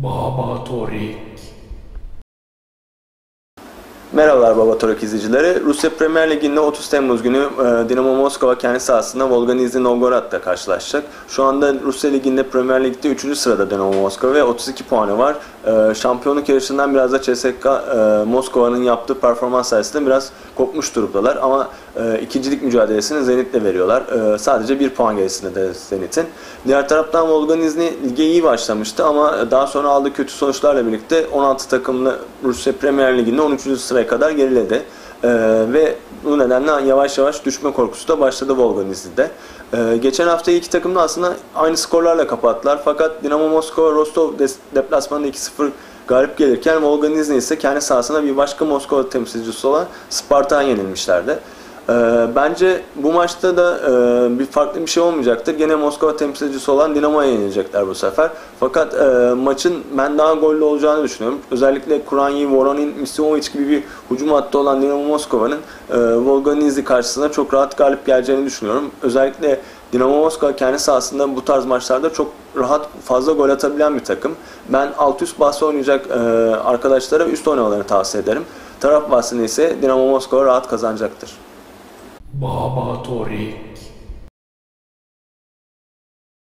バーバートリー Merhabalar Baba Torak izleyicileri. Rusya Premier Ligi'nde 30 Temmuz günü e, Dinamo Moskova kendi sahasında Volga Nizhny Novgorod'la karşılaşacak. Şu anda Rusya Ligi'nde Premier Lig'de 3. sırada Dinamo Moskova ve 32 puanı var. E, Şampiyonluk yarışından biraz da CSKA e, Moskova'nın yaptığı performans sayesinde biraz kopmuş durumdalar ama ikincilik mücadelesini Zenit'le veriyorlar. Sadece bir puan gerisinde de Zenit'in. Diğer taraftan Volga Nizhny lige iyi başlamıştı ama daha sonra aldığı kötü sonuçlarla birlikte 16 takımlı Rusya Premier Ligi'nde 13. sıraya kadar geriledi. E, ve bu nedenle yavaş yavaş düşme korkusu da başladı Volga Nizhny'de. E, geçen hafta iki takım da aslında aynı skorlarla kapattılar fakat Dinamo Moskova Rostov deplasmanında 2-0 galip gelirken Volga Nizhny ise kendi sahasında bir başka Moskova temsilcisi olan Spartak'a yenilmişlerdi. Ee, bence bu maçta da e, bir farklı bir şey olmayacaktır. Gene Moskova temsilcisi olan Dinamo'ya yenilecekler bu sefer. Fakat e, maçın ben daha gollü olacağını düşünüyorum. Özellikle Kuranyi, Voronin, Misimovic gibi bir hücum hattı olan Dinamo Moskova'nın e, Volga Nizhny karşısında çok rahat galip geleceğini düşünüyorum. Özellikle Dinamo Moskova kendi sahasında bu tarz maçlarda çok rahat fazla gol atabilen bir takım. Ben alt üst bahsi oynayacak e, arkadaşlara üst oynamalarını tavsiye ederim. Taraf bahsini ise Dinamo Moskova rahat kazanacaktır. Baba Torik.